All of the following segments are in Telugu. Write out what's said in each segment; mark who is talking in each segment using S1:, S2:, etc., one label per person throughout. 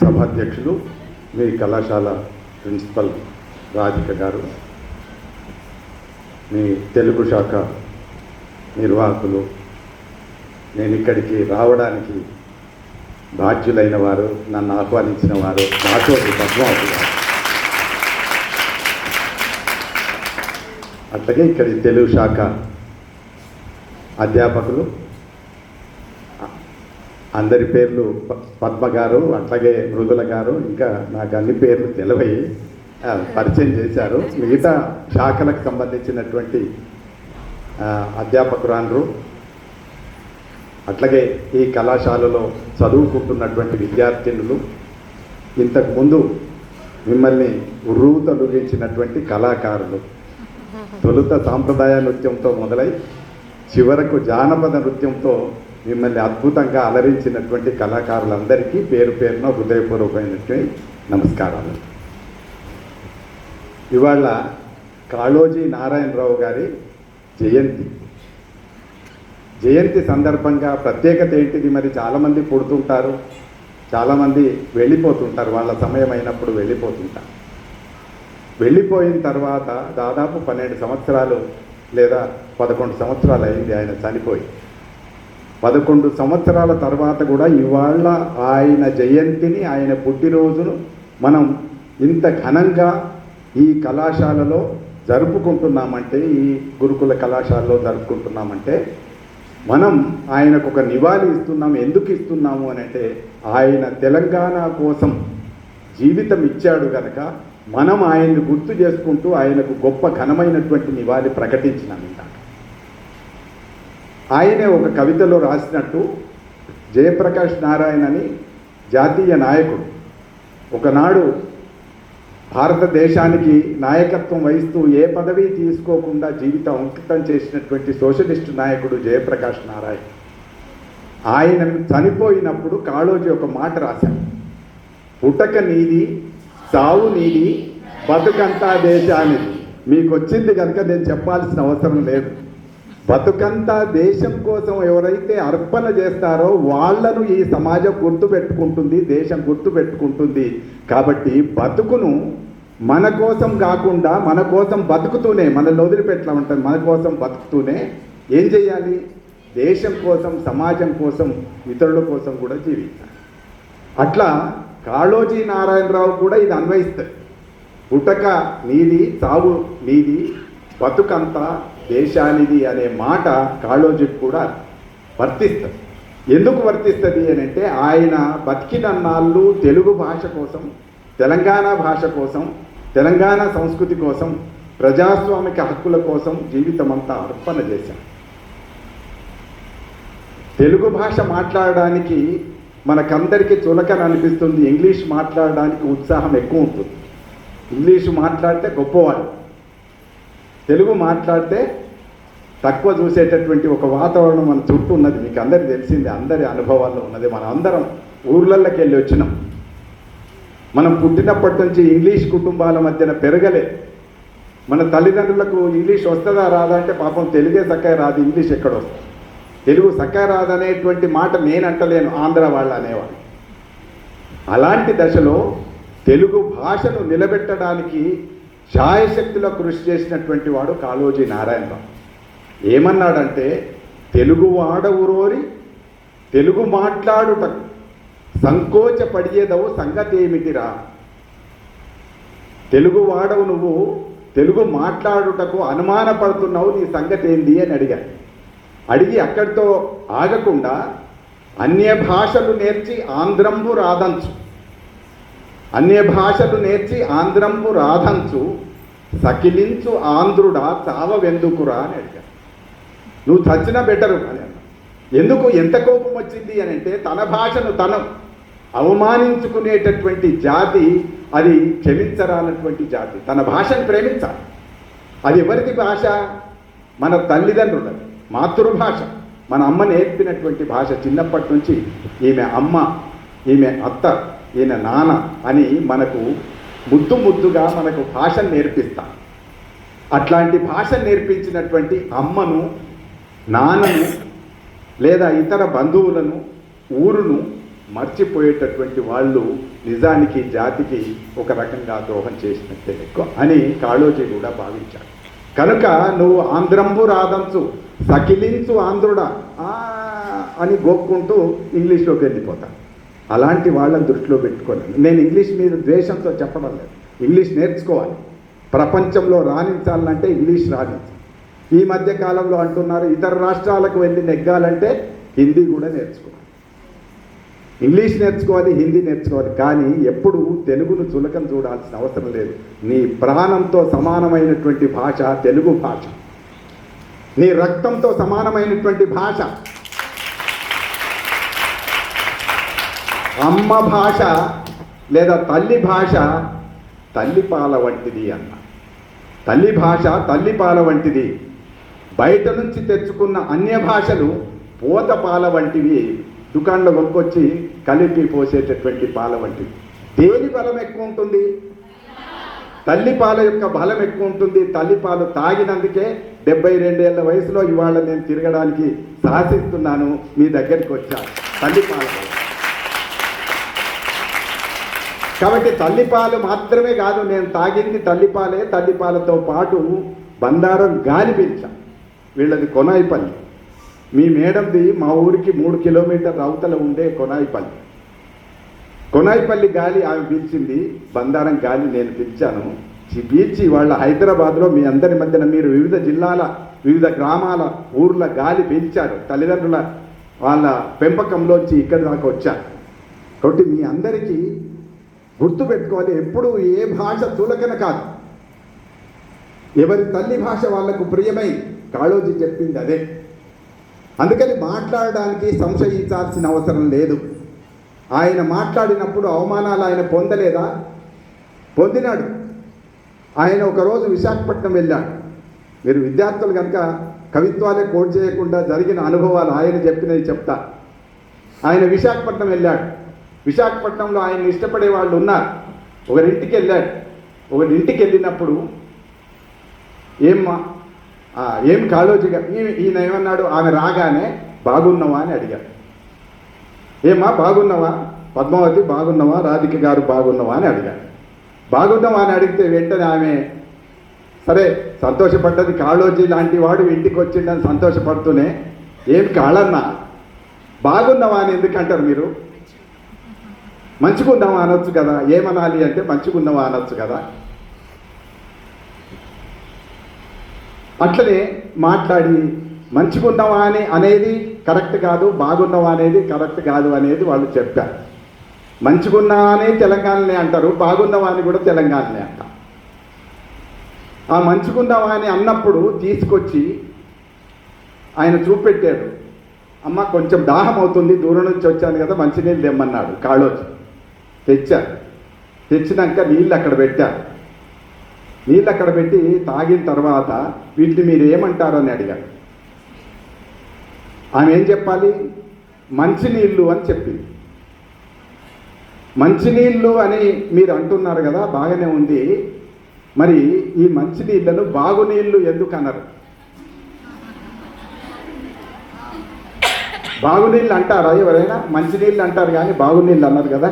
S1: సభాధ్యక్షులు మీ కళాశాల ప్రిన్సిపల్ రాధిక గారు మీ తెలుగు శాఖ నిర్వాహకులు. నేను ఇక్కడికి రావడానికి బాధ్యులైన వారు నన్ను ఆహ్వానించిన వారు నాతోటి పద్మావతి గారు. అట్లాగే ఇక్కడి తెలుగు శాఖ అధ్యాపకులు అందరి పేర్లు ప- పద్మ గారు అట్లాగే మృదుల గారు ఇంకా నాకు అన్ని పేర్లు తెలివై పరిచయం చేశారు. మిగతా శాఖలకు సంబంధించినటువంటి అధ్యాపకురాండ్రు అట్లాగే ఈ కళాశాలలో చదువుకుంటున్నటువంటి విద్యార్థినులు ఇంతకుముందు మిమ్మల్ని ఉర్రూ తొలగించినటువంటి కళాకారులు. తొలుత సాంప్రదాయ నృత్యంతో మొదలై చివరకు జానపద నృత్యంతో మిమ్మల్ని అద్భుతంగా అలరించినటువంటి కళాకారులందరికీ పేరు పేరున హృదయపూర్వకమైనటువంటి నమస్కారాలు. ఇవాళ కాళోజీ నారాయణరావు గారి జయంతి. జయంతి సందర్భంగా ప్రత్యేకత ఏంటిది? మరి చాలామంది పుడుతుంటారు చాలామంది వెళ్ళిపోతుంటారు వాళ్ళ సమయం అయినప్పుడు వెళ్ళిపోతుంటారు. వెళ్ళిపోయిన తర్వాత దాదాపు పన్నెండు సంవత్సరాలు లేదా పదకొండు సంవత్సరాలు అయింది ఆయన చనిపోయి. పదకొండు సంవత్సరాల తర్వాత కూడా ఇవాళ ఆయన జయంతిని ఆయన పుట్టినరోజును మనం ఇంత ఘనంగా ఈ కళాశాలలో జరుపుకుంటున్నామంటే ఈ గురుకుల కళాశాలలో జరుపుకుంటున్నామంటే మనం ఆయనకు ఒక నివాళి ఇస్తున్నాము. ఎందుకు ఇస్తున్నాము అని అంటే ఆయన తెలంగాణ కోసం జీవితం ఇచ్చాడు కనుక మనం ఆయన్ని గుర్తు చేసుకుంటూ ఆయనకు గొప్ప ఘనమైనటువంటి నివాళి ప్రకటించినాం ఆయనే ఒక కవితలో రాసినట్టు జయప్రకాష్ నారాయణ అని జాతీయ నాయకుడు. ఒకనాడు భారతదేశానికి నాయకత్వం వహిస్తూ ఏ పదవి తీసుకోకుండా జీవితం అంకితం చేసినటువంటి సోషలిస్టు నాయకుడు జయప్రకాష్ నారాయణ. ఆయన చనిపోయినప్పుడు కాళోజీ ఒక మాట రాశాడు. పుటక నీది సావు నీది బతుకంతా దేశానికి మీకు వచ్చింది కనుక నేను చెప్పాల్సిన అవసరం లేదు. బతుకంతా దేశం కోసం ఎవరైతే అర్పణ చేస్తారో వాళ్ళను ఈ సమాజం గుర్తు పెట్టుకుంటుంది దేశం గుర్తు పెట్టుకుంటుంది. కాబట్టి బతుకును మన కోసం కాకుండా మన కోసం బతుకుతూనే మనల్ని వదిలిపెట్టమంటారు మన కోసం బతుకుతూనే ఏం చేయాలి? దేశం కోసం సమాజం కోసం ఇతరుల కోసం కూడా జీవించాలి. అట్లా కాళోజీ నారాయణరావు కూడా ఇది అన్వయిస్తుంది పుటక నీది చావు నీది బతుకంతా దేశానిది అనే మాట కాళోజీకి కూడా వర్తిస్తుంది. ఎందుకు వర్తిస్తుంది అని అంటే ఆయన బతికినన్నాళ్ళు తెలుగు భాష కోసం తెలంగాణ భాష కోసం తెలంగాణ సంస్కృతి కోసం ప్రజాస్వామిక హక్కుల కోసం జీవితమంతా అర్పణ చేశాం తెలుగు భాష మాట్లాడడానికి మనకందరికీ చులకన అనిపిస్తుంది. ఇంగ్లీష్ మాట్లాడడానికి ఉత్సాహం ఎక్కువ ఉంటుంది. ఇంగ్లీష్ మాట్లాడితే గొప్పవాళ్ళు తెలుగు మాట్లాడితే తక్కువ చూసేటటువంటి ఒక వాతావరణం మన చుట్టూ ఉన్నది. మీకు అందరికి తెలిసింది అందరి అనుభవాల్లో ఉన్నది. మనం అందరం ఊర్లలోకి వెళ్ళి వచ్చినాం. మనం పుట్టినప్పటి నుంచి ఇంగ్లీష్ కుటుంబాల మధ్యన పెరగలే. మన తల్లిదండ్రులకు ఇంగ్లీష్ వస్తుందా రాదా అంటే పాపం తెలుగే చక్కగా రాదు ఇంగ్లీష్ ఎక్కడ వస్తుంది? తెలుగు చక్కగా రాదనేటువంటి మాట నేను అంటలేను ఆంధ్ర వాళ్ళు అనేవాడు అలాంటి దశలో తెలుగు భాషను నిలబెట్టడానికి శాయశక్తిలో కృషి చేసినటువంటి వాడు కాళోజీ నారాయణరావు ఏమన్నాడంటే తెలుగు వాడవురోరి తెలుగు మాట్లాడుటకు సంకోచపడియేదవు సంగతి ఏమిటిరా తెలుగు వాడవు నువ్వు తెలుగు మాట్లాడుటకు అనుమానపడుతున్నావు నీ సంగతి ఏంది అని అడిగాడు. అడిగి అక్కడితో ఆగకుండా అన్య భాషలు నేర్చి ఆంధ్రంబు రాదంచు. అన్య భాషలు నేర్చి ఆంధ్రంబు రాధంచు సకిలించు ఆంధ్రుడా చావవెందుకురా అని అడిగాడు. నువ్వు చచ్చినా బెటరు అని అన్నా ఎందుకు ఎంత కోపం వచ్చింది అని అంటే తన భాషను తను అవమానించుకునేటటువంటి జాతి అది క్షమించరానటువంటి జాతి. తన భాషను ప్రేమించాలి. అది ఎవరిది భాష? మన తల్లిదండ్రులది మాతృభాష. మన అమ్మ నేర్పినటువంటి భాష చిన్నప్పటి నుంచి ఈమె అమ్మ ఈమె అత్త ఈయన నాన్న అని మనకు ముద్దు ముద్దుగా మనకు భాషను నేర్పిస్తాం. అట్లాంటి భాష నేర్పించినటువంటి అమ్మను నాన్నను లేదా ఇతర బంధువులను ఊరును మర్చిపోయేటటువంటి వాళ్ళు నిజానికి జాతికి ఒక రకంగా ద్రోహం చేసినట్టే ఎక్కువ అని కాళోజీ కూడా భావించాడు. కనుక నువ్వు ఆంధ్రంబు రాదంచు సకిలించు ఆంధ్రుడా అని గోక్కుంటూ ఇంగ్లీష్లోకి వెళ్ళిపోతాను అలాంటి వాళ్ళని దృష్టిలో పెట్టుకోలేదు నేను ఇంగ్లీష్ మీద ద్వేషంతో చెప్పడం లేదు. ఇంగ్లీష్ నేర్చుకోవాలి. ప్రపంచంలో రాణించాలంటే ఇంగ్లీష్ రాణించాలి ఈ మధ్య కాలంలో అంటున్నారు ఇతర రాష్ట్రాలకు వెళ్ళి నెగ్గాలంటే హిందీ కూడా నేర్చుకోవాలి ఇంగ్లీష్ నేర్చుకోవాలి హిందీ నేర్చుకోవాలి. కానీ ఎప్పుడు తెలుగును చులకం చూడాల్సిన అవసరం లేదు. నీ ప్రాణంతో సమానమైనటువంటి భాష తెలుగు భాష. నీ రక్తంతో సమానమైనటువంటి భాష అమ్మ భాష లేదా తల్లి భాష తల్లిపాల వంటిది అన్న. తల్లి భాష తల్లిపాల వంటిది. బయట నుంచి తెచ్చుకున్న అన్య భాషలు పూత పాల వంటివి. దుకాణంలో కొనుక్కొచ్చి కలిపి పోసేటటువంటి పాల వంటివి దేని బలం ఎక్కువ ఉంటుంది? తల్లిపాల యొక్క బలం ఎక్కువ ఉంటుంది. తల్లిపాలు తాగినందుకే డెబ్బై రెండేళ్ళ వయసులో ఇవాళ నేను తిరగడానికి సాహసిస్తున్నాను. మీ దగ్గరికి వచ్చా తల్లిపాల బలం కాబట్టి తల్లిపాలు మాత్రమే కాదు నేను తాగింది తల్లిపాలే తల్లిపాలతో పాటు బందారం గాలి పిలిచాం. వీళ్ళది కొనాయిపల్లి. మీ మేడంది మా ఊరికి మూడు కిలోమీటర్ అవతల ఉండే కొనాయిపల్లి. కొనాయిపల్లి గాలి ఆమె పీల్చింది బందారం గాలి నేను పిలిచాను. ఈ పీల్చి వాళ్ళ హైదరాబాద్లో మీ అందరి మధ్యన మీరు వివిధ జిల్లాల వివిధ గ్రామాల ఊర్ల గాలి పీల్చారు తల్లిదండ్రుల వాళ్ళ పెంపకంలోంచి ఇక్కడి దాకా వచ్చారు కాబట్టి మీ అందరికీ గుర్తుపెట్టుకోవాలి ఎప్పుడు ఏ భాష తులకన కాదు. ఎవరి తల్లి భాష వాళ్ళకు ప్రియమై కాళోజీ చెప్పింది అదే. అందుకని మాట్లాడడానికి సంశయించాల్సిన అవసరం లేదు. ఆయన మాట్లాడినప్పుడు అవమానాలు ఆయన పొందలేదా? పొందినాడు. ఆయన ఒకరోజు విశాఖపట్నం వెళ్ళాడు. మీరు విద్యార్థులు కనుక కవిత్వాలే కోట్ చేయకుండా జరిగిన అనుభవాలు ఆయన చెప్పినవి చెప్తా. ఆయన విశాఖపట్నం వెళ్ళాడు. విశాఖపట్నంలో ఆయన ఇష్టపడే వాళ్ళు ఉన్నారు. ఒకరింటికి వెళ్ళాడు. ఒకరింటికి వెళ్ళినప్పుడు ఏమ్మా ఏం కాళోజీగా ఈ- ఈయన ఏమన్నాడు? ఆమె రాగానే బాగున్నావా అని అడిగాడు. ఏమ్మా బాగున్నావా? పద్మావతి బాగున్నావా? రాధిక గారు బాగున్నావా అని అడిగాడు. బాగున్నావా అని అడిగితే వెంటనే ఆమె సరే సంతోషపడ్డది కాళోజీ లాంటి వాడు ఇంటికి వచ్చిండని సంతోషపడుతూనే ఏం కాళన్నా? బాగున్నావా అని ఎందుకంటారు మీరు? మంచిగున్నావా అనొచ్చు కదా. ఏమనాలి అంటే మంచిగున్నావా అనొచ్చు కదా. అట్లనే మాట్లాడి మంచిగున్నావా అని అనేది కరెక్ట్ కాదు బాగున్నావా అనేది కరెక్ట్ కాదు అనేది వాళ్ళు చెప్పారు. మంచిగున్నా అని తెలంగాణనే అంటారు బాగున్నావా అని కూడా తెలంగాణనే అంటారు. ఆ మంచిగున్నావా అని అన్నప్పుడు తీసుకొచ్చి ఆయన చూపెట్టాడు. అమ్మ కొంచెం దాహం అవుతుంది దూరం నుంచి వచ్చాను కదా మంచినీళ్ళు తెమ్మన్నాడు కాళోజీ. తెచ్చారు తెచ్చినాక నీళ్ళు అక్కడ పెట్టారు నీళ్ళు అక్కడ పెట్టి తాగిన తర్వాత వీటిని మీరు ఏమంటారని అడిగాడు ఆమె ఏం చెప్పాలి? మంచినీళ్ళు అని చెప్పింది. మంచినీళ్ళు అని మీరు అంటున్నారు కదా బాగానే ఉంది. మరి ఈ మంచినీళ్ళను బాగునీళ్ళు ఎందుకు అనరు బాగునీళ్ళు అంటారా ఎవరైనా? మంచినీళ్ళు అంటారు కానీ బాగునీళ్ళు అన్నారు కదా.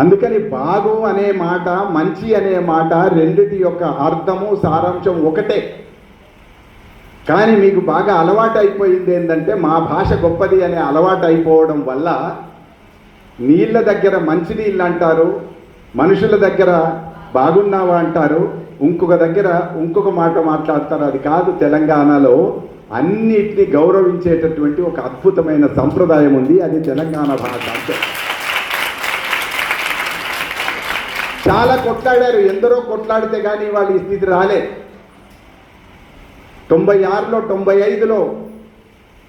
S1: అందుకని బాగు అనే మాట మంచి అనే మాట రెండిటి యొక్క అర్థము సారాంశం ఒకటే. కానీ మీకు బాగా అలవాటు అయిపోయింది ఏంటంటే మా భాష గొప్పది అనే అలవాటు అయిపోవడం వల్ల నీళ్ళ దగ్గర మంచినీళ్ళు అంటారు మనుషుల దగ్గర బాగున్నావా అంటారు ఇంకొక దగ్గర ఇంకొక మాట మాట్లాడతారు. అది కాదు తెలంగాణలో అన్నిటినీ గౌరవించేటటువంటి ఒక అద్భుతమైన సంప్రదాయం ఉంది అది తెలంగాణ భాష అంటే చాలా కొట్లాడారు ఎందరో కొట్లాడితే కానీ వాళ్ళు ఈ స్థితి రాలే. తొంభై ఆరులో తొంభై ఐదులో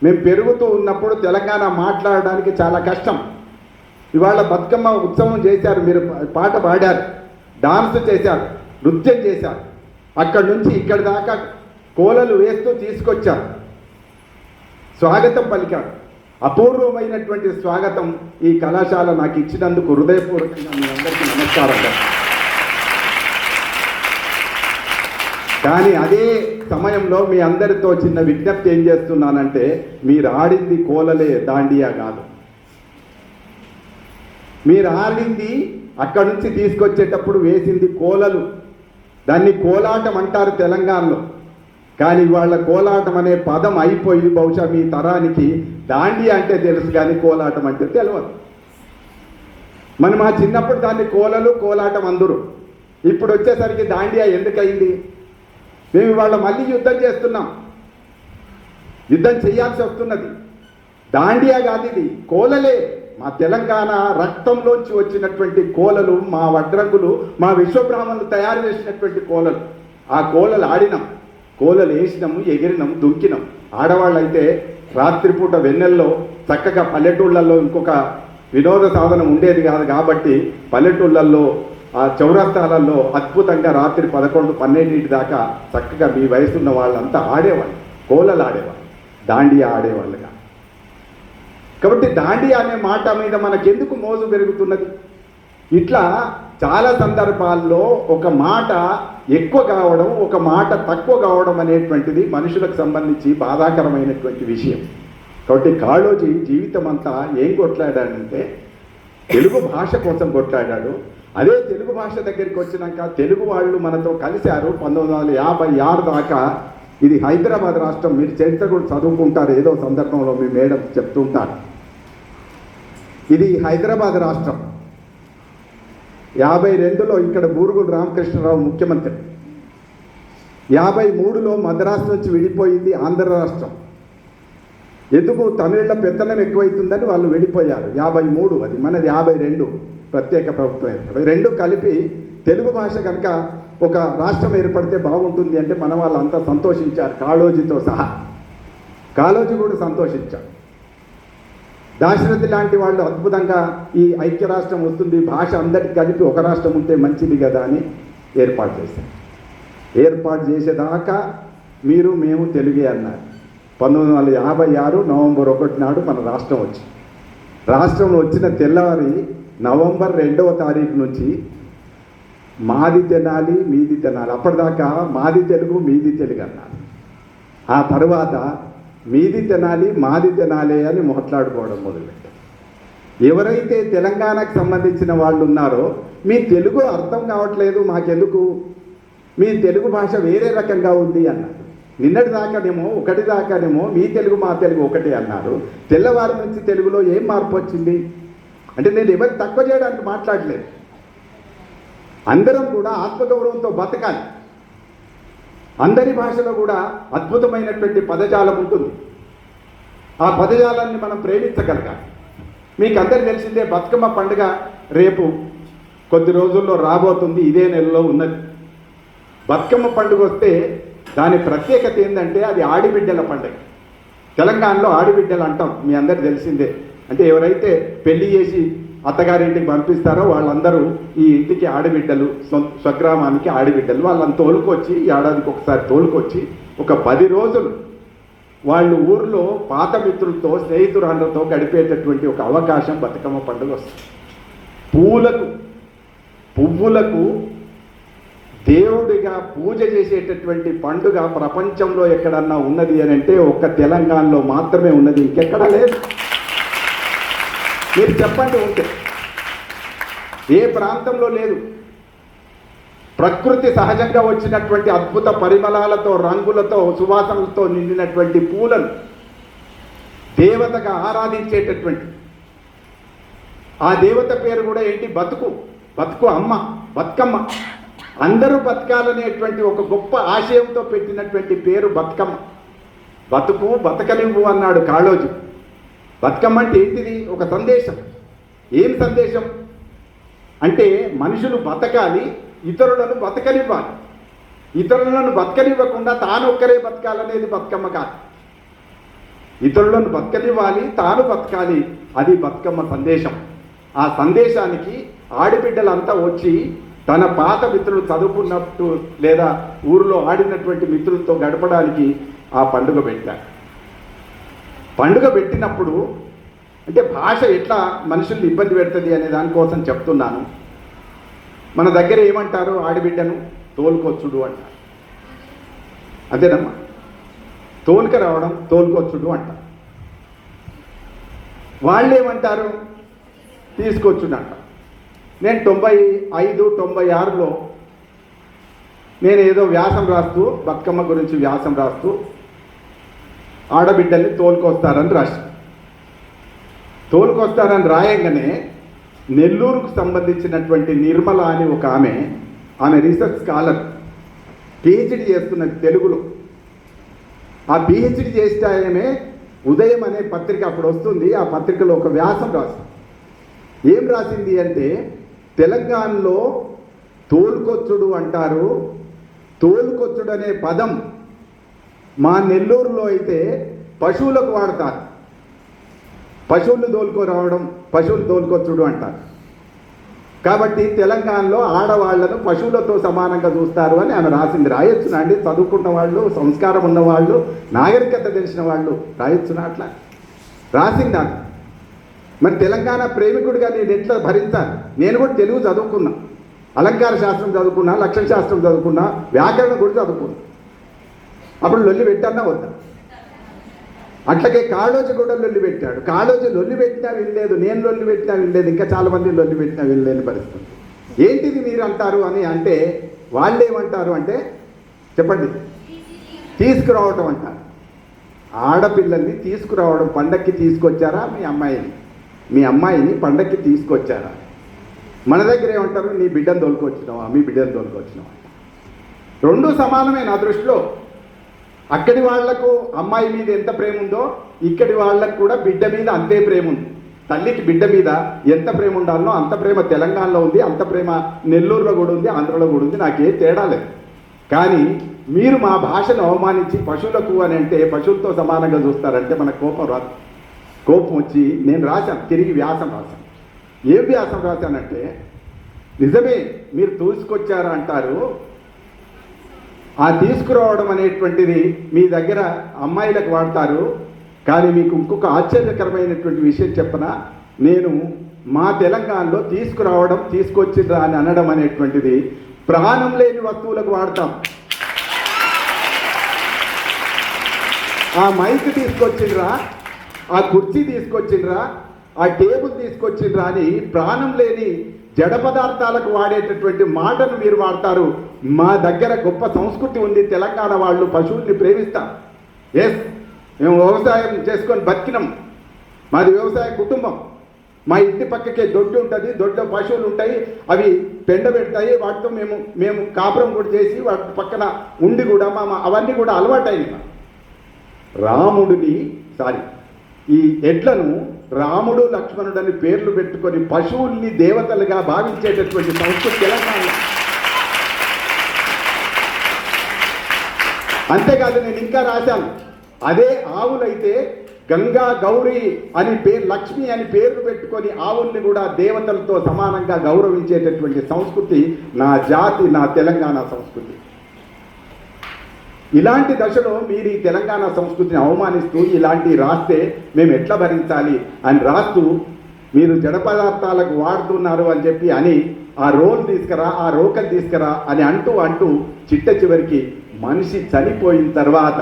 S1: మేము పెరుగుతూ ఉన్నప్పుడు తెలంగాణ మాట్లాడడానికి చాలా కష్టం. ఇవాళ బతుకమ్మ ఉత్సవం చేశారు మీరు పాట పాడారు డాన్స్ చేశారు నృత్యం చేశారు. అక్కడి నుంచి ఇక్కడి దాకా కోలలు వేస్తూ తీసుకొచ్చారు. స్వాగతం పలికారు. అపూర్వమైనటువంటి స్వాగతం ఈ కళాశాల నాకు ఇచ్చినందుకు హృదయపూర్వకంగా మీ అందరికీ నమస్కారం కానీ అదే సమయంలో మీ అందరితో చిన్న విజ్ఞప్తి ఏం చేస్తున్నానంటే మీరు ఆడింది కోలలే దాండియా కాదు. మీరు ఆడింది అక్కడి నుంచి తీసుకొచ్చేటప్పుడు వేసింది కోలలు. దాన్ని కోలాటం అంటారు తెలంగాణలో. కానీ వాళ్ళ కోలాటం అనే పదం అయిపోయి బహుశా మీ తరానికి దాండి అంటే తెలుసు కానీ కోలాటం అంటే తెలియదు మనం ఆ చిన్నప్పుడు దాన్ని కోలలు కోలాటం అందరు. ఇప్పుడు వచ్చేసరికి దాండియా ఎందుకయింది మేము ఇవాళ మళ్ళీ యుద్ధం చేస్తున్నాం. యుద్ధం చేయాల్సి వస్తున్నది. దాండియా కాదు ఇది కోలలే. మా తెలంగాణ రక్తంలోంచి వచ్చినటువంటి కోలలు మా వడ్రంగులు మా విశ్వబ్రాహ్మణులు తయారు చేసినటువంటి కోలలు. ఆ కోలలు ఆడినాం. కోలలు వేసినాము ఎగిరినాం దుంకినాం ఆడవాళ్ళైతే రాత్రిపూట వెన్నెల్లో చక్కగా పల్లెటూళ్ళల్లో ఇంకొక వినోద సాధనం ఉండేది కాదు కాబట్టి పల్లెటూళ్ళల్లో ఆ చౌరస్తాలలో అద్భుతంగా రాత్రి పదకొండు పన్నెండింటి దాకా చక్కగా మీ వయసున్న వాళ్ళంతా ఆడేవాళ్ళు కోలలు ఆడేవాళ్ళు దాండియా ఆడేవాళ్ళుగా. కాబట్టి దాండియా అనే మాట మీద మనకెందుకు మోజు పెరుగుతున్నది? ఇట్లా చాలా సందర్భాల్లో ఒక మాట ఎక్కువ కావడం ఒక మాట తక్కువ కావడం అనేటువంటిది మనుషులకు సంబంధించి బాధాకరమైనటువంటి విషయం. కాబట్టి కాళోజీ జీవితం అంతా ఏం కొట్లాడాడంటే తెలుగు భాష కోసం కొట్లాడాడు. అదే తెలుగు భాష దగ్గరికి వచ్చినాక తెలుగు వాళ్ళు మనతో కలిశారు. పంతొమ్మిది వందల యాభై ఆరు దాకా ఇది హైదరాబాద్ రాష్ట్రం. మీరు చరిత్ర కూడా చదువుకుంటారు. ఏదో సందర్భంలో మీ మేడం చెప్తుంటారు ఇది హైదరాబాద్ రాష్ట్రం. యాభై రెండులో ఇక్కడ బూరుగుడు రామకృష్ణరావు ముఖ్యమంత్రి. యాభై మూడులో మద్రాసు నుంచి విడిపోయింది ఆంధ్ర రాష్ట్రం. ఎందుకు? తమిళ పెత్తనం ఎక్కువైతుందని వాళ్ళు వెళ్ళిపోయారు యాభై మూడు అది. మనది యాభై రెండు ప్రత్యేక ప్రభుత్వం ఏర్పడి రెండు కలిపి తెలుగు భాష కనుక ఒక రాష్ట్రం ఏర్పడితే బాగుంటుంది అంటే మన వాళ్ళు అంతా సంతోషించారు. కాళోజీతో సహా. కాళోజీ కూడా సంతోషించారు. దాశరథి లాంటి వాళ్ళు అద్భుతంగా ఈ ఐక్య రాష్ట్రం వస్తుంది భాష అందరికి కలిపి ఒక రాష్ట్రం ఉంటే మంచిది కదా అని ఏర్పాటు చేశారు. ఏర్పాటు చేసేదాకా మీరు మేము తెలుగే అన్నారు. పంతొమ్మిది వందల యాభై ఆరు నవంబర్ ఒకటి నాడు మన రాష్ట్రం వచ్చింది. రాష్ట్రం వచ్చిన తెల్లవారి నవంబర్ రెండవ తారీఖు నుంచి మాది తినాలి మీది తినాలి. అప్పటిదాకా మాది తెలుగు మీది తెలుగు అన్నారు. ఆ తర్వాత మీది తినాలి మాది తినాలి అని మాట్లాడుకోవడం మొదలుపెట్టారు ఎవరైతే తెలంగాణకు సంబంధించిన వాళ్ళు ఉన్నారో మీ తెలుగు అర్థం కావట్లేదు మాకెందుకు? మీ తెలుగు భాష వేరే రకంగా ఉంది అన్నారు. నిన్నటి దాకానేమో ఒకటి దాకానేమో మీ తెలుగు మా తెలుగు ఒకటి అన్నారు. తెల్లవారి నుంచి తెలుగులో ఏం మార్పు వచ్చింది? అంటే నేను ఎవరు తక్కువ చేయడానికి మాట్లాడలేదు. అందరం కూడా ఆత్మగౌరవంతో బతకాలి. అందరి భాషలో కూడా అద్భుతమైనటువంటి పదజాలం ఉంటుంది. ఆ పదజాలాన్ని మనం ప్రేమించగలగాలి. మీకు అందరు తెలిసిందే బతుకమ్మ పండుగ రేపు కొద్ది రోజుల్లో రాబోతుంది ఇదే నెలలో ఉన్నది. బతుకమ్మ పండుగ వస్తే దాని ప్రత్యేకత ఏంటంటే అది ఆడిబిడ్డల పండుగ. తెలంగాణలో ఆడిబిడ్డలు అంటాం మీ అందరికి తెలిసిందే. అంటే ఎవరైతే పెళ్ళి చేసి అత్తగారింటికి పంపిస్తారో వాళ్ళందరూ ఈ ఇంటికి ఆడబిడ్డలు స్వగ్రామానికి ఆడబిడ్డలు వాళ్ళని తోలుకొచ్చి ఏడాదికి ఒకసారి తోలుకొచ్చి ఒక పది రోజులు వాళ్ళు ఊర్లో పాత మిత్రులతో స్నేహితురాళ్ళతో గడిపేటటువంటి ఒక అవకాశం బతుకమ్మ పండుగ వస్తుంది. పూలకు పువ్వులకు దేవుడిగా పూజ చేసేటటువంటి పండుగ ప్రపంచంలో ఎక్కడన్నా ఉన్నది అని అంటే ఒక్క తెలంగాణలో మాత్రమే ఉన్నది. ఇంకెక్కడా లేదు. మీరు చెప్పండి ఉంటే. ఏ ప్రాంతంలో లేదు. ప్రకృతి సహజంగా వచ్చినటువంటి అద్భుత పరిమళాలతో రంగులతో సువాసనలతో నిండినటువంటి పూలను దేవతగా ఆరాధించేటటువంటి. ఆ దేవత పేరు కూడా ఏంటి? బతుకు. బతుకు అమ్మ బతుకమ్మ. అందరూ బతకాలనేటువంటి ఒక గొప్ప ఆశయంతో పెట్టినటువంటి పేరు బతుకమ్మ. బతుకు బతకలింపు అన్నాడు కాళోజు. బతుకమ్మ అంటే ఏంటిది? ఒక సందేశం. ఏం సందేశం? అంటే మనుషులు బతకాలి ఇతరులను బతకనివ్వాలి. ఇతరులను బతకనివ్వకుండా తాను ఒక్కరే బతకాలనేది బతుకమ్మ కాదు. ఇతరులను బతకనివ్వాలి తాను బతకాలి అది బతుకమ్మ సందేశం. ఆ సందేశానికి ఆడిబిడ్డలంతా వచ్చి తన పాత మిత్రులు చదువుకున్నట్టు లేదా ఊరిలో ఆడినటువంటి మిత్రులతో గడపడానికి ఆ పండుగ పెట్టారు. పండుగ పెట్టినప్పుడు అంటే భాష ఎట్లా మనుషుల్ని ఇబ్బంది పెడుతుంది అనే దానికోసం చెప్తున్నాను. మన దగ్గర ఏమంటారు? ఆడబిడ్డను తోలుకొచ్చుడు అంటారు. అదేనమ్మా? తోలుక రావడం తోలుకొచ్చుడు అంటారు. వాళ్ళు ఏమంటారు తీసుకొచ్చుడు అంట నేను తొంభై ఐదు తొంభై ఆరులో నేను ఏదో వ్యాసం రాస్తూ బతుకమ్మ గురించి వ్యాసం రాస్తూ ఆడబిడ్డల్ని తోలుకొస్తారని రాసి. తోలుకొస్తారని రాయంగానే నెల్లూరుకు సంబంధించినటువంటి నిర్మల అని ఒక ఆమె ఆమె రీసెర్చ్ స్కాలర్ పిహెచ్డి చేస్తున్నది తెలుగులో. ఆ పిహెచ్డి చేస్తే ఉదయం అనే పత్రిక అప్పుడు వస్తుంది ఆ పత్రికలో ఒక వ్యాసం రాసింది ఏం రాసింది అంటే తెలంగాణలో తోలుకొచ్చుడు అంటారు తోలుకొచ్చుడు అనే పదం మా నెల్లూరులో అయితే పశువులకు వాడతారు. పశువులు దోలుకో రావడం పశువులు తోలుకొచ్చుడు అంటారు. కాబట్టి తెలంగాణలో ఆడవాళ్ళను పశువులతో సమానంగా చూస్తారు అని ఆమె రాసింది. రాయొచ్చునా అండి? చదువుకున్న వాళ్ళు సంస్కారం ఉన్నవాళ్ళు నాగరికత తెలిసిన వాళ్ళు రాయొచ్చునా అట్లా? రాసింది ఆమె. మరి తెలంగాణ ప్రేమికుడిగా నేను ఎట్లా భరించాలి? నేను కూడా తెలుగు చదువుకున్నా. అలంకార శాస్త్రం చదువుకున్నా లక్షణ శాస్త్రం చదువుకున్నా వ్యాకరణం కూడా చదువుకున్నా. అప్పుడు లొల్లి పెట్టన్నా వద్దా? అట్లాగే కాళోజీ కూడా లొల్లి పెట్టాడు. కాళోజీ లొల్లి పెట్టినా వినలేదు నేను లొల్లి పెట్టినా వినలేదు ఇంకా చాలా మంది లొల్లి పెట్టినా వినలేని పరిస్థితి. ఏంటిది మీరు అంటారు అని అంటే వాళ్ళు ఏమంటారు అంటే చెప్పండి. తీసుకురావటం అంటారు. ఆడపిల్లల్ని తీసుకురావడం పండక్కి తీసుకొచ్చారా మీ అమ్మాయిని? మీ అమ్మాయిని పండక్కి తీసుకొచ్చారా? మన దగ్గర ఏమంటారు? నీ బిడ్డను తోలుకొచ్చినావా? మీ బిడ్డను తోలుకొచ్చినావా? రెండు సమానమే నా దృష్టిలో. అక్కడి వాళ్ళకు అమ్మాయి మీద ఎంత ప్రేమ ఉందో ఇక్కడి వాళ్ళకు కూడా బిడ్డ మీద అంతే ప్రేమ ఉంది. తల్లికి బిడ్డ మీద ఎంత ప్రేమ ఉండాలనో అంత ప్రేమ తెలంగాణలో ఉంది అంత ప్రేమ నెల్లూరులో కూడా ఉంది ఆంధ్రలో కూడా ఉంది నాకే తేడా లేదు. కానీ మీరు మా భాషను అవమానించి పశువులకు అని అంటే పశువులతో సమానంగా చూస్తారంటే మన కోపం రాదు. కోపం వచ్చి నేను రాశాను తిరిగి వ్యాసం రాశాను. ఏం వ్యాసం రాశానంటే నిజమే మీరు తూసుకొచ్చారు అంటారు ఆ తీసుకురావడం అనేటువంటిది మీ దగ్గర అమ్మాయిలకు వాడతారు. కానీ మీకు ఇంకొక ఆశ్చర్యకరమైనటువంటి విషయం చెప్పన నేను మా తెలంగాణలో తీసుకురావడం తీసుకొచ్చిండ్రా అని అనడం అనేటువంటిది ప్రాణం లేని వస్తువులకు వాడతాం. ఆ మైక్ తీసుకొచ్చిండ్రా ఆ కుర్చీ తీసుకొచ్చిండ్రా ఆ టేబుల్ తీసుకొచ్చిండ్రా అని ప్రాణం లేని జడ పదార్థాలకు వాడేటటువంటి మాటను మీరు వాడతారు. మా దగ్గర గొప్ప సంస్కృతి ఉంది. తెలంగాణ వాళ్ళు పశువుల్ని ప్రేమిస్తాం ఎస్ మేము వ్యవసాయం చేసుకొని బతికినాం. మాది వ్యవసాయ కుటుంబం. మా ఇంటి పక్కకే దొడ్డు ఉంటుంది. దొడ్డ పశువులు ఉంటాయి. అవి పెండ పెడతాయి. వాటితో మేము మేము కాపురం కూడా చేసి వాటి పక్కన ఉండి కూడా మా అవన్నీ కూడా అలవాటైనవి రాముడిని సారీ ఈ ఎడ్లను రాముడు లక్ష్మణుడు అని పేర్లు పెట్టుకొని పశువుల్ని దేవతలుగా భావించేటటువంటి సంస్కృతి తెలంగాణ అంతేకాదు నేను ఇంకా రాశాను. అదే ఆవులైతే గంగా గౌరీ అని పేరు లక్ష్మి అని పేర్లు పెట్టుకొని ఆవుల్ని కూడా దేవతలతో సమానంగా గౌరవించేటటువంటి సంస్కృతి నా జాతి నా తెలంగాణ సంస్కృతి. ఇలాంటి దశలో మీరు ఈ తెలంగాణ సంస్కృతిని అవమానిస్తూ ఇలాంటి రాస్తే మేము ఎట్లా భరించాలి అని రాస్తూ మీరు జడ పదార్థాలకు వాడుతున్నారు అని చెప్పి అని ఆ రోల్ తీసుకురా ఆ రోకలు తీసుకురా అని అంటూ అంటూ చిట్ట చివరికి మనిషి చనిపోయిన తర్వాత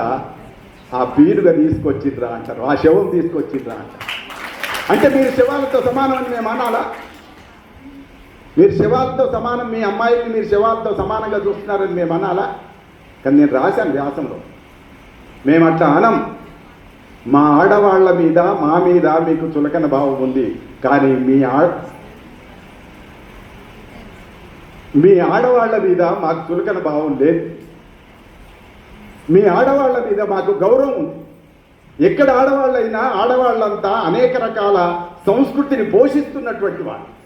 S1: ఆ పీరుగా తీసుకొచ్చిండ్రా అంటారు ఆ శవం తీసుకొచ్చిండ్రా అంటారు. అంటే మీరు శవాలతో సమానం అని మేము అనాలా? మీరు శవాలతో సమానం మీ అమ్మాయిని మీరు శవాలతో సమానంగా చూస్తున్నారని మేము అనాలా? కానీ నేను రాశాను వ్యాసంలో. మేము అట్లా అనం. మా ఆడవాళ్ళ మీద మా మీద మీకు చులకన భావం ఉంది. కానీ మీ ఆ మీ ఆడవాళ్ళ మీద మాకు చులకన భావం లేదు. మీ ఆడవాళ్ళ మీద మాకు గౌరవం ఉంది. ఎక్కడ ఆడవాళ్ళైనా ఆడవాళ్ళంతా అనేక రకాల సంస్కృతిని పోషిస్తున్నటువంటి వాళ్ళు.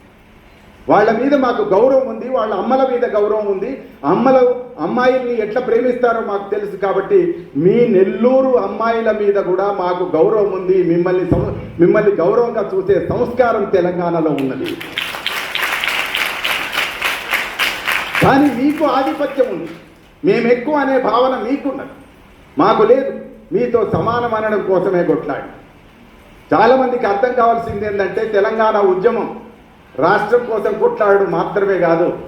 S1: వాళ్ళ మీద మాకు గౌరవం ఉంది వాళ్ళ అమ్మల మీద గౌరవం ఉంది. అమ్మల అమ్మాయిల్ని ఎట్లా ప్రేమిస్తారో మాకు తెలుసు కాబట్టి మీ నెల్లూరు అమ్మాయిల మీద కూడా మాకు గౌరవం ఉంది. మిమ్మల్ని సం- మిమ్మల్ని గౌరవంగా చూసే సంస్కారం తెలంగాణలో ఉన్నది. కానీ మీకు ఆధిపత్యం ఉంది. మేము ఎక్కువ అనే భావన మీకున్నది. మాకు లేదు. మీతో సమానం అనడం కోసమే కొట్లాడి. చాలామందికి అర్థం కావాల్సింది ఏంటంటే తెలంగాణ ఉద్యమం రాష్ట్రం కోసం కొట్లాడడం మాత్రమే కాదు.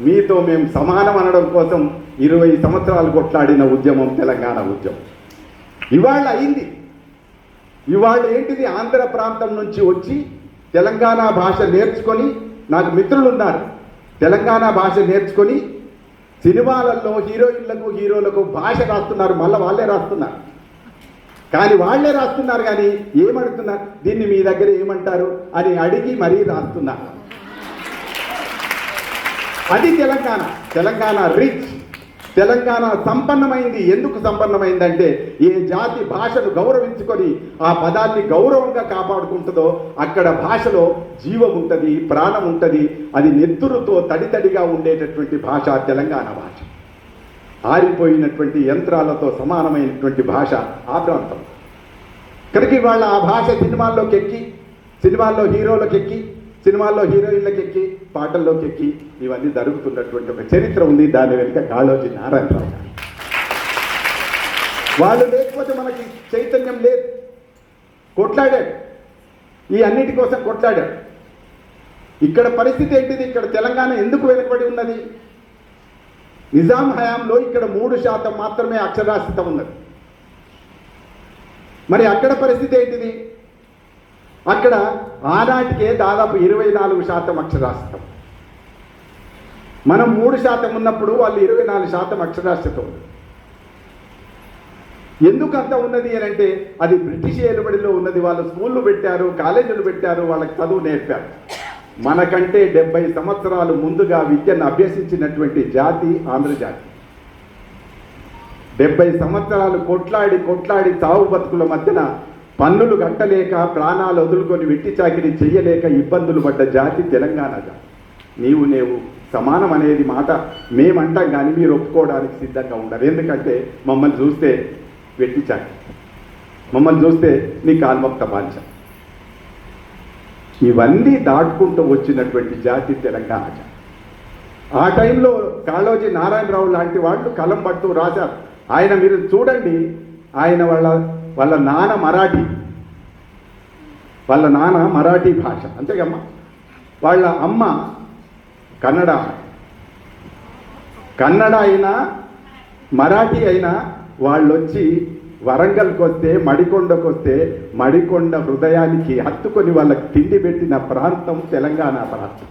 S1: మీతో మేము సమానం అనడం కోసం ఇరవై సంవత్సరాలు కొట్లాడిన ఉద్యమం తెలంగాణ ఉద్యమం. ఇవాళ అయింది. ఇవాళ ఏంటిది? ఆంధ్ర ప్రాంతం నుంచి వచ్చి తెలంగాణ భాష నేర్చుకొని నాకు మిత్రులు ఉన్నారు తెలంగాణ భాష నేర్చుకొని సినిమాలలో హీరోయిన్లకు హీరోలకు భాష రాస్తున్నారు మళ్ళీ వాళ్ళే రాస్తున్నారు. కానీ వాళ్ళే రాస్తున్నారు కానీ ఏమడుతున్నారు? దీన్ని మీ దగ్గర ఏమంటారు? అని అడిగి మరీ రాస్తున్నారు. అది తెలంగాణ. తెలంగాణ రిచ్ తెలంగాణ సంపన్నమైంది. ఎందుకు సంపన్నమైందంటే ఏ జాతి భాషను గౌరవించుకొని ఆ పదాన్ని గౌరవంగా కాపాడుకుంటుందో అక్కడ భాషలో జీవం ఉంటుంది ప్రాణం ఉంటుంది. అది నెత్తురుతో తడితడిగా ఉండేటటువంటి భాష తెలంగాణ భాష. ఆరిపోయినటువంటి యంత్రాలతో సమానమైనటువంటి భాష ఆ ప్రాంతం. కనుక వాళ్ళ ఆ భాష సినిమాల్లోకి ఎక్కి సినిమాల్లో హీరోలకు ఎక్కి సినిమాల్లో హీరోయిన్లకు ఎక్కి పాటల్లోకి ఎక్కి ఇవన్నీ జరుగుతున్నటువంటి ఒక చరిత్ర ఉంది. దాని వెనుక కాళోజీ నారాయణరావు గారు. వాళ్ళు లేకపోతే మనకి చైతన్యం లేదు. కొట్లాడాడు ఈ అన్నిటి కోసం కొట్లాడాడు ఇక్కడ పరిస్థితి ఏంటిది? ఇక్కడ తెలంగాణ ఎందుకు వెనుకబడి ఉన్నది? నిజాం హయాంలో ఇక్కడ మూడు శాతం మాత్రమే అక్షరాస్యత ఉన్నది. మరి అక్కడ పరిస్థితి ఏంటిది? అక్కడ ఆనాటికే దాదాపు ఇరవై నాలుగు శాతం అక్షరాస్యతం. మనం మూడు శాతం ఉన్నప్పుడు వాళ్ళు ఇరవై నాలుగు శాతం అక్షరాస్యత. ఉంది ఎందుకు అంత ఉన్నది అని అంటే అది బ్రిటిష్ ఏలుబడిలో ఉన్నది వాళ్ళు స్కూళ్ళు పెట్టారు కాలేజీలు పెట్టారు వాళ్ళకి చదువు నేర్పారు. మనకంటే డెబ్బై సంవత్సరాలు ముందుగా విద్యను అభ్యసించినటువంటి జాతి ఆంధ్రజాతి డెబ్బై సంవత్సరాలు కొట్లాడి కొట్లాడి తావు బతుకుల మధ్యన పన్నులు కట్టలేక ప్రాణాలు వదులుకొని వెట్టి చాకిరి చెయ్యలేక ఇబ్బందులు పడ్డ జాతి తెలంగాణ నీవు నేవు సమానం అనేది మాట మేమంటాం కానీ మీరు ఒప్పుకోవడానికి సిద్ధంగా ఉండరు. ఎందుకంటే మమ్మల్ని చూస్తే వెట్టి చాకిరి. మమ్మల్ని చూస్తే నీ కాల్మొక్త బాంచ. ఇవన్నీ దాటుకుంటూ వచ్చినటువంటి జాతి తెలంగాణ ఆ టైంలో కాళోజీ నారాయణరావు లాంటి వాళ్ళు కలం పట్టు రాశారు. ఆయన మీరు చూడండి ఆయన వాళ్ళ వాళ్ళ నాన్న మరాఠీ. వాళ్ళ నాన్న మరాఠీ భాష. అంతేగమ్మా వాళ్ళ అమ్మ కన్నడ. కన్నడ అయినా మరాఠీ అయినా వాళ్ళు వచ్చి వరంగల్కి వస్తే మడికొండకు వస్తే మడికొండ హృదయానికి హత్తుకొని వాళ్ళకి తిండి పెట్టిన ప్రాంతం తెలంగాణ ప్రాంతం.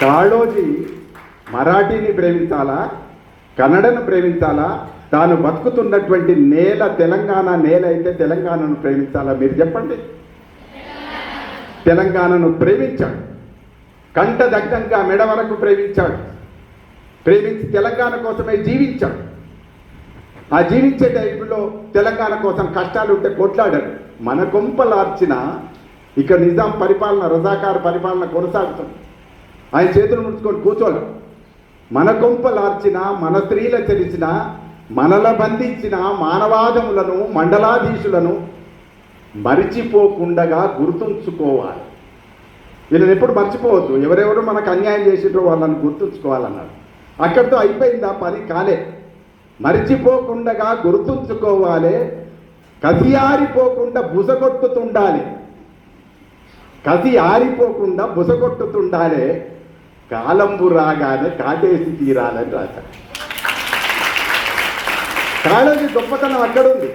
S1: కాళోజీ మరాఠీని ప్రేమించాలా? కన్నడను ప్రేమించాలా? తాను బతుకుతున్నటువంటి నేల తెలంగాణ నేల అయితే తెలంగాణను ప్రేమించాలా మీరు చెప్పండి? తెలంగాణను ప్రేమించాడు. కంఠదగ్ధంగా మెడ వరకు ప్రేమించాడు. ప్రేమించి తెలంగాణ కోసమే జీవించాడు. ఆ జీవించే టైంలో తెలంగాణ కోసం కష్టాలు ఉంటే కొట్లాడాడు. మన కొంపలార్చిన ఇక నిజాం పరిపాలన రజాకార పరిపాలన కొనసాగుతుంది. ఆయన చేతులు ముడుచుకొని కూర్చోలేం మన కొంపలార్చిన మన స్త్రీల తెలిసిన మనల బంధించిన మానవాదములను మండలాధీశులను మరిచిపోకుండగా గుర్తుంచుకోవాలి. వీళ్ళని ఎప్పుడు మర్చిపోవద్దు. ఎవరెవరు మనకు అన్యాయం చేసిండ్రో వాళ్ళని గుర్తుంచుకోవాలన్నాడు అక్కడితో అయిపోయిందా పని కాలే. మరిచిపోకుండగా గుర్తుంచుకోవాలి. కసి ఆరిపోకుండా బుసగొట్టుతుండాలి. కసి ఆరిపోకుండా బుసగొట్టుతుండాలి. కాలంబు రాగానే కాటేసి తీరాలని రాశారు. కాలేజీ గొప్పతనం అక్కడుంది.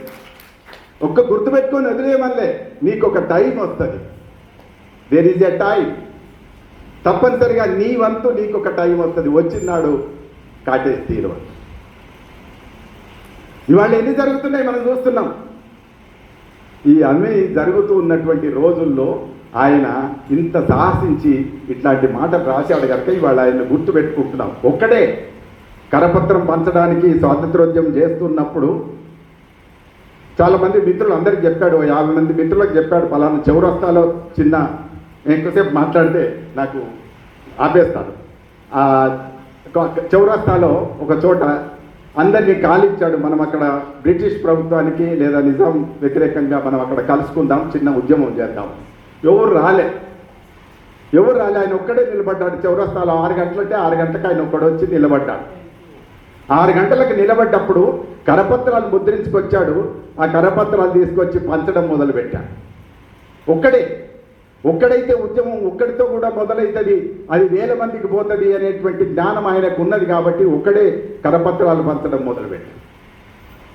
S1: ఒక్క గుర్తుపెట్టుకొని వదిలేయమల్లే నీకు ఒక టైం వస్తుంది. దేర్ ఈజ్ ఎ టైం తప్పనిసరిగా నీ వంతు నీకు ఒక టైం వస్తుంది. వచ్చినాడు కాటేసి తీరు ఇవాళ ఎన్ని జరుగుతున్నాయి మనం చూస్తున్నాం. ఈ అన్ని జరుగుతూ ఉన్నటువంటి రోజుల్లో ఆయన ఇంత సాహసించి ఇట్లాంటి మాటలు రాశాడు కనుక ఇవాళ ఆయన గుర్తు పెట్టుకుంటున్నాం ఒక్కడే కరపత్రం పంచడానికి స్వాతంత్రోద్యమం చేస్తున్నప్పుడు చాలామంది మిత్రులు అందరికి చెప్పాడు యాభై మంది మిత్రులకు చెప్పాడు పలానా చౌరస్తాలో చిన్న ఎక్కువసేపు మాట్లాడితే నాకు ఆపేస్తాడు. చౌరస్తాలో ఒక చోట అందరినీ కాలిచ్చాడు మనం అక్కడ బ్రిటిష్ ప్రభుత్వానికి లేదా నిజాం వ్యతిరేకంగా మనం అక్కడ కలుసుకుందాం చిన్న ఉద్యమం చేద్దాం. ఎవరు రాలే. ఎవరు రాలే ఆయన ఒక్కడే నిలబడ్డాడు చౌరస్తాలో ఆరు గంటలంటే ఆరు గంటలకు ఆయన ఒక్కడు వచ్చి నిలబడ్డాడు. ఆరు గంటలకు నిలబడ్డప్పుడు కరపత్రాలు ముద్రించుకొచ్చాడు. ఆ కరపత్రాలు తీసుకొచ్చి పంచడం మొదలుపెట్టాడు ఒక్కడే ఒక్కడైతే ఉద్యమం ఒక్కడితో కూడా మొదలవుతుంది అది వేల మందికి పోతుంది అనేటువంటి జ్ఞానం ఆయనకు ఉన్నది కాబట్టి ఒక్కడే కరపత్రాలు పంచడం మొదలుపెట్టాడు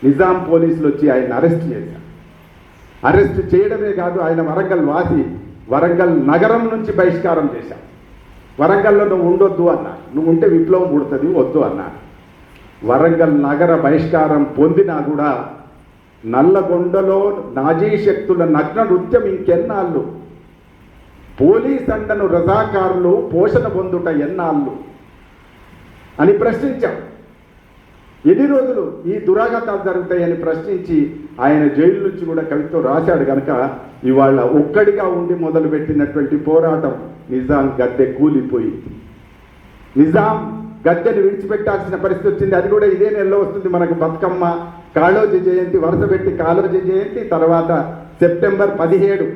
S1: నిజాం పోలీసులు వచ్చి ఆయన అరెస్ట్ చేశారు అరెస్ట్ చేయడమే కాదు ఆయన వరంగల్ వాసి వరంగల్ నగరం నుంచి బహిష్కారం చేశారు వరంగల్లో నువ్వు ఉండొద్దు అన్నారు నువ్వు ఉంటే విప్లవం పుడుతుంది వద్దు అన్నా. వరంగల్ నగర బహిష్కారం పొందినా కూడా నల్లగొండలో నాజీ శక్తుల నగ్న నృత్యం ఇంకెన్నాళ్ళు? పోలీస్ అండను రజాకారులు పోషణ పొందుట ఎన్నాళ్ళు? అని ప్రశ్నించాం. ఎన్ని రోజులు ఈ దురాఘాతాలు జరుగుతాయని ప్రశ్నించి ఆయన జైలు నుంచి కూడా కవిత్వం రాశాడు కనుక ఇవాళ ఒక్కడిగా ఉండి మొదలుపెట్టినటువంటి పోరాటం నిజాం గద్దె కూలిపోయింది. నిజాం గద్దెని విడిచిపెట్టాల్సిన పరిస్థితి వచ్చింది. అది కూడా ఇదే నెలలో వస్తుంది మనకు బతుకమ్మ. కాళోజీ జయంతి వరుస పెట్టి కాళోజీ జయంతి తర్వాత సెప్టెంబర్ పదిహేడు.